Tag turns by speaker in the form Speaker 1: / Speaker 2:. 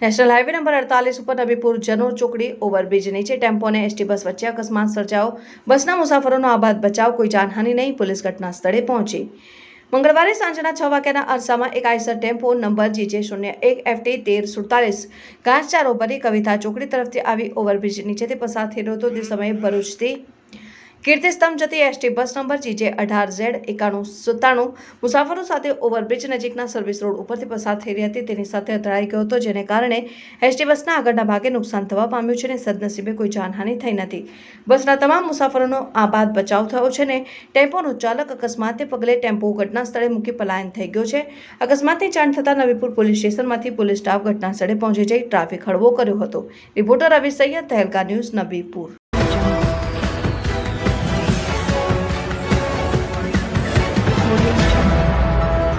Speaker 1: National highway number અડતાલીસ ઉપર નબીપુર જનોર ચોકડી, ઓવરબ્રિજ નીચે ટેમ્પો અને એસટી બસ વચ્ચે અકસ્માત સર્જાયો. બસના મુસાફરોનો આબાદ બચાવ, કોઈ જાનહાનિ નહીં, પોલીસ ઘટના સ્થળે પહોંચી. મંગળવારે સાંજના છ વાગ્યાના અરસામાં એક આઈસર ટેમ્પો નંબર જીજે શૂન્ય એક એફટી તેર સુડતાલીસ ઘાસચારો ભરી કવિતા ચોકડી તરફથી આવી, ઓવરબ્રિજ નીચેથી પસાર થયેલો હતો. તે સમયે ભરૂચથી કીર્તિસ્તંભ જતી એસટી બસ નંબર જીજે અઢાર ઝેડ એકાણું સત્તાણું મુસાફરો સાથે ઓવરબ્રિજ નજીકના સર્વિસ રોડ ઉપરથી પસાર થઈ રહી હતી. તેની સાથે અથડાઈ ગયો હતો, જેને કારણે એસટી બસના આગળના ભાગે નુકસાન થવા પામ્યું છે અને સદનસીબે કોઈ જાનહાનિ થઈ નથી. બસના તમામ મુસાફરોનો આ બાદ બચાવ થયો છે ને ટેમ્પોનો ચાલક અકસ્માતે પગલે ટેમ્પો ઘટના સ્થળે મૂકી પલાયન થઈ ગયો છે. અકસ્માતની જાણ થતાં નવીપુર પોલીસ સ્ટેશનમાંથી પોલીસ સ્ટાફ ઘટના સ્થળે પહોંચી જઈ ટ્રાફિક હળવો કર્યો હતો. Reporter Ravi Saiyed, Tehelka news, Nabipur.
Speaker 2: Audio